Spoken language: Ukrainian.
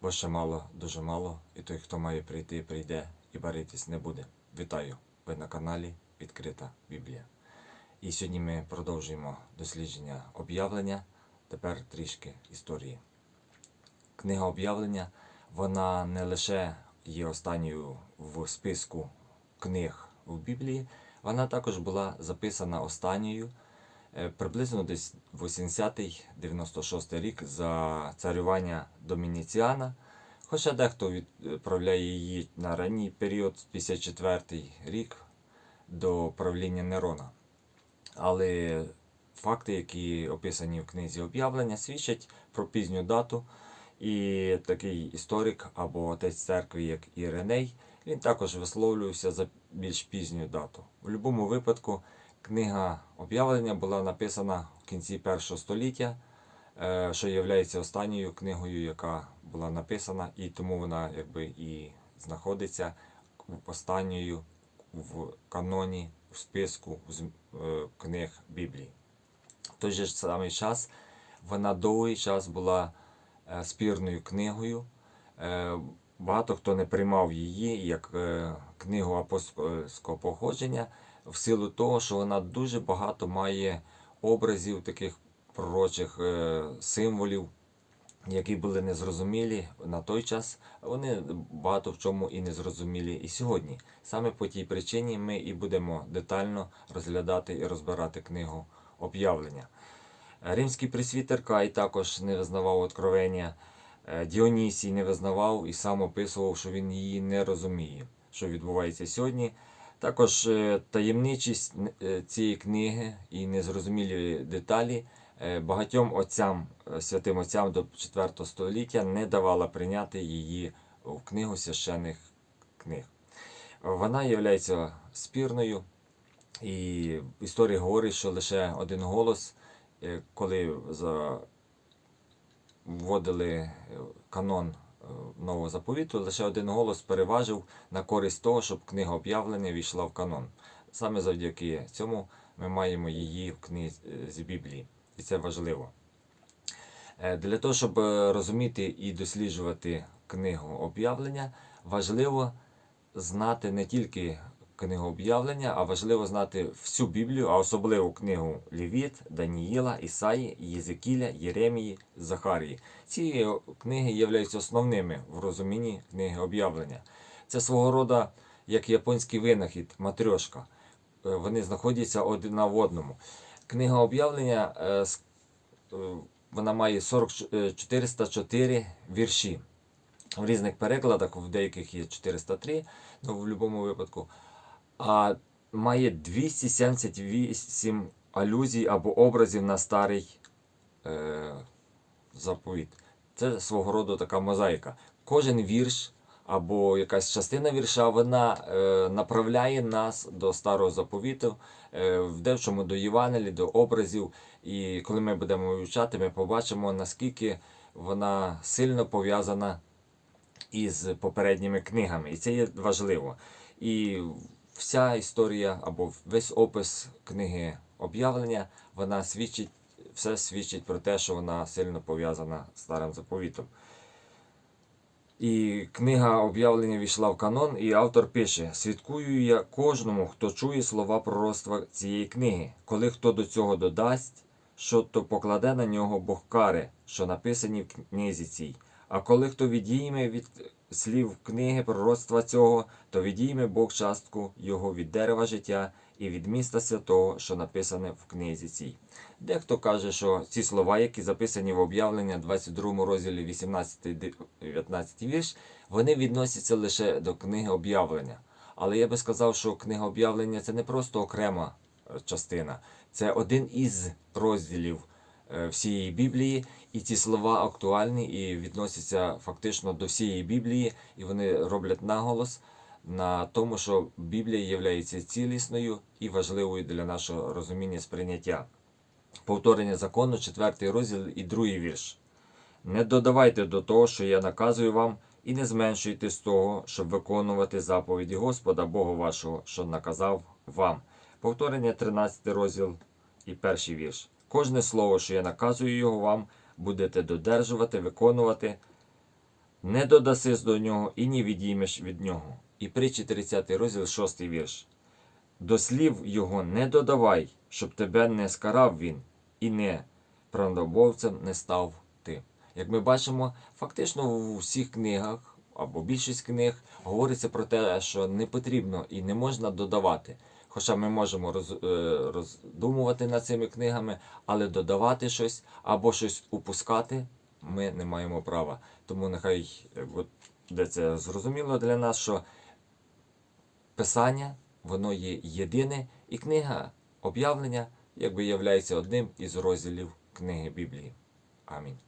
бо ще мало, дуже мало, і той, хто має прийти, прийде і баритись не буде. Вітаю! Ви на каналі Відкрита Біблія. І сьогодні ми продовжуємо дослідження об'явлення, тепер трішки історії. Книга об'явлення, вона не лише є останньою в списку книг в Біблії, вона також була записана останньою приблизно десь 80-96 рік за царювання Домініціана. Хоча дехто відправляє її на ранній період, 54 рік до правління Нерона. Але факти, які описані в книзі об'явлення, свідчать про пізню дату. І такий історик або отець церкви, як Іреней, він також висловлювався за більш пізню дату. У будь-якому випадку книга об'явлення була написана в кінці першого століття, е, що є останньою книгою, яка була написана, і тому вона якби і знаходиться останньою в каноні, в списку е, книг Біблії. В той же самий час вона довгий час була е, спірною книгою. Багато хто не приймав її як книгу апостольського походження в силу того, що вона дуже багато має образів таких пророчих е, символів, які були незрозумілі на той час. Вони багато в чому і незрозумілі і сьогодні. Саме по тій причині ми і будемо детально розглядати і розбирати книгу об'явлення. Римський пресвітер Кай також не визнавав откровення. Е, Діонісій не визнавав і сам описував, що він її не розуміє, що відбувається сьогодні. Також е, таємничість е, цієї книги і незрозумілі деталі багатьом отцям, святим отцям до 4 століття не давала прийняти її в книгу священних книг. Вона є спірною, і історія говорить, що лише один голос, коли вводили канон е, нового заповіту, лише один голос переважив на користь того, щоб книга об'явлення війшла в канон. Саме завдяки цьому ми маємо її в книзі Біблії. І це важливо. Е, для того, щоб розуміти і досліджувати книгу об'явлення, важливо знати не тільки книгу об'явлення, а важливо знати всю Біблію, а особливо книгу Лівіт, Даніїла, Ісаї, Єзекіля, Єремії, Захарії. Ці книги являються основними в розумінні книги об'явлення. Це свого роду як японський винахід, матрьошка. Е, вони знаходяться одна в одному. Книга об'явлення е, е, вона має 40, 404 вірші. В різних перекладах, в деяких є 403, але ну, в будь-якому випадку а має 278 алюзій або образів на старий е, заповіт. Це свого роду така мозаїка. Кожен вірш або якась частина вірша вона е, направляє нас до старого заповіту, е, в девчому до Євангелії, до образів. І коли ми будемо вивчати, ми побачимо, наскільки вона сильно пов'язана із попередніми книгами. І це є важливо. І вся історія або весь опис книги об'явлення, вона свідчить, все свідчить про те, що вона сильно пов'язана з старим заповітом. І книга об'явлення війшла в канон, і автор пише: Свідкую я кожному, хто чує слова пророцтва цієї книги, коли хто до цього додасть, що то покладе на нього Бог кари, що написані в книзі цій. А коли хто відійме від слів книги пророцтва цього, то відійме Бог частку його від дерева життя і від міста святого, що написане в книзі цій. Дехто каже, що ці слова, які записані в об'явлення 22 розділі 18-19 вірш, вони відносяться лише до книги об'явлення. Але я би сказав, що книга об'явлення це не просто окрема частина, це один із розділів Е, всієї Біблії, і ці слова актуальні і відносяться фактично до всієї Біблії, і вони роблять наголос на тому, що Біблія є цілісною і важливою для нашого розуміння сприйняття. Повторення закону, 4 розділ і другий вірш. Не додавайте до того, що я наказую вам, і не зменшуйте з того, щоб виконувати заповіді Господа Бога вашого, що наказав вам. Повторення 13 розділ і перший вірш. Кожне слово, що я наказую його вам, будете додержувати, виконувати, не додасиш до нього і не відіймеш від нього. І притчі 30 розділ, 6 вірш. До слів його не додавай, щоб тебе не скарав він, і не правдобовцем не став ти. Як ми бачимо, фактично у всіх книгах або більшість книг говориться про те, що не потрібно і не можна додавати. Хоча ми можемо роз, е, роздумувати над цими книгами, але додавати щось або щось упускати ми не маємо права. Тому нехай е, от, де це зрозуміло для нас, що писання воно є єдине, і книга об'явлення якби являється одним із розділів книги Біблії. Амінь.